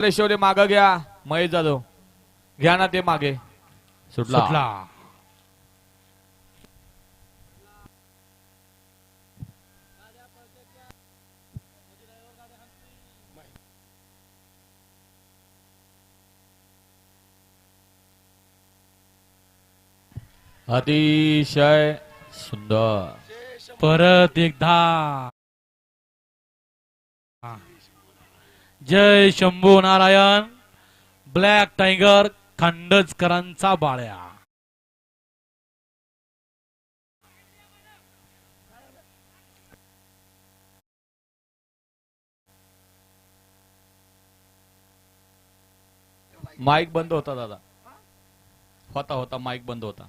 रेशवले माग घ्या. महेश जाधव घ्या ना ते मागे. सुटला. सुटला. अतिशय सुंदर. परत एकदा. जय शंभू नारायण ब्लॅक टायगर खंडजकरांचा बाळ्या. माईक बंद होता दादा. होता होता माईक बंद होता.